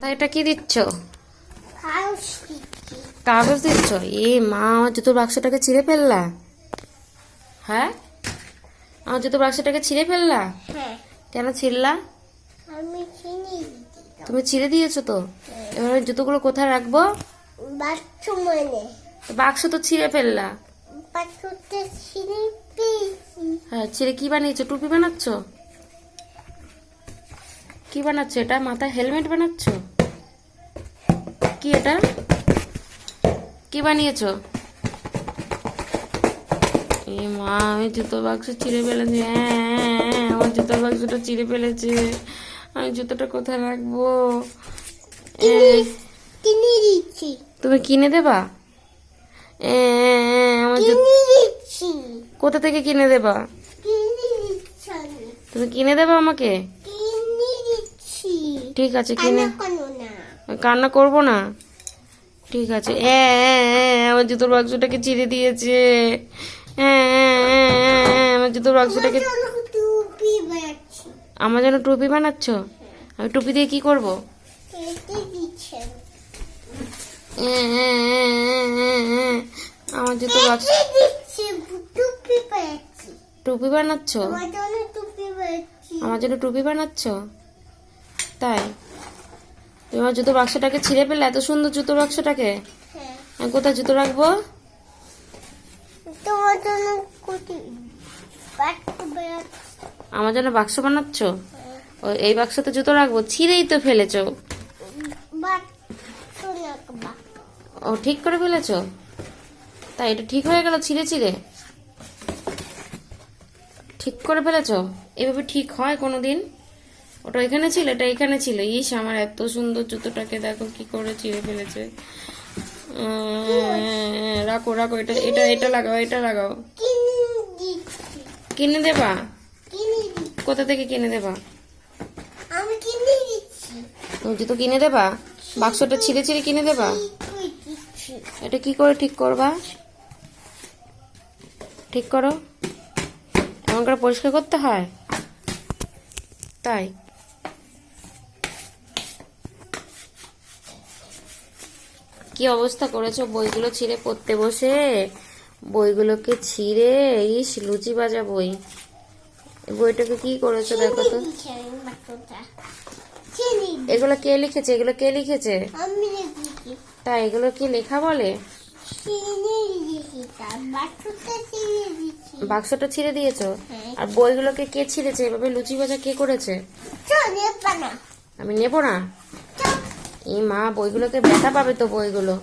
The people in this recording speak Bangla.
তা এটা কি দিচ্ছ? কাগজ দিচ্ছি। এ মা আমার জুতোর বাক্সটাকে ছিঁড়ে ফেললা। হ্যাঁ? আমার জুতোর বাক্সটাকে ছিঁড়ে ফেললা? হ্যাঁ। কেন ছিঁড়লা? তুমি ছিঁড়ে দিয়েছ তো? এবার আমি জুতোগুলো কোথায় রাখব? বাক্স তো ছিঁড়ে ফেললা। হ্যাঁ ছিঁড়ে কি বানিয়েছো? টুপি বানাচ্ছ? কি বানাচ্ছ? এটা মাথায় হেলমেট বানাচ্ছ? কি এটা? কি বানিয়েছো? এ মা আমি জুতোর বাক্স ছিঁড়ে ফেলেছি। হ্যাঁ, হ্যাঁ, হ্যাঁ, আমার জুতোর বাক্সটা ছিঁড়ে ফেলেছে। আমি জুতোটা কোথায় রাখব? দিচ্ছি। তুমি কিনে দেবা? আমার জুতো কোথা থেকে কিনে দেবা। তুমি কিনে দেবে আমাকে? ঠিক আছে কিনে কান্না করব না ঠিক আছে আমার জুতোর বাক্সটাকে চিড়ে দিয়েছে আমার জুতোর বাক্সটাকে আমার জন্য টুপি বানাচ্ছি আমি টুপি দিয়ে কি করব আমার জুতোর বাক্স টুপি বানাচ্ছি বানাচ্ছ আমার জন্য টুপি বানাচ্ছি আমার জন্য টুপি বানাচ্ছ তাই তুমি আমার জুতোর বাক্সটাকে ছিঁড়ে পেলে এত সুন্দর জুতো বাক্সটাকে? হ্যাঁ। কোথায় জুতো রাখব? তোমার জন্য আমার জন্য বাক্স বানাচ্ছ? ও এই বাক্সতে জুতো রাখব? ছিঁড়েই তো ফেলেছো। ও ঠিক করে ফেলেছো? তাই এটা ঠিক হয়ে গেল ছিঁড়ে ছিঁড়ে? ঠিক করে ফেলেছো? এভাবে ঠিক হয় কোনোদিন? ওটা এখানে ছিল? এটা এখানে ছিল। ইস, আমার এত সুন্দর জুতোটাকে দেখো কি করে চিড়ে ফেলেছে। রাখো রাখো, এটা এটা এটা লাগাও এটা লাগাও। কিনে দেবা? কোথা থেকে কিনে দেবা? তুমি জুতো কিনে দেবা? বাক্সটা ছিঁড়ে ছিঁড়ে কিনে দেবা? এটা কি করে ঠিক করবা? ঠিক করো। এমন করে পরিষ্কার করতে হয়? তাই। কি অবস্থা করেছ? বইগুলো ছিঁড়ে পড়তে বসে। বইগুলোকে ছিঁড়ে ইস লুচি বাজা বই। বইটাকে কি করেছ দেখো তো। এগুলো কে লিখেছে? এগুলো কে লিখেছে? তাই এগুলো কি লেখা বলে? বাক্সটা ছিঁড়ে দিয়েছ? হ্যাঁ। আর বইগুলোকে কে ছিঁড়েছে? এভাবে লুচি ভাজা কে করেছে? আমি নেব না? এই মা বইগুলোকে ব্যথা পাবে তো বইগুলো।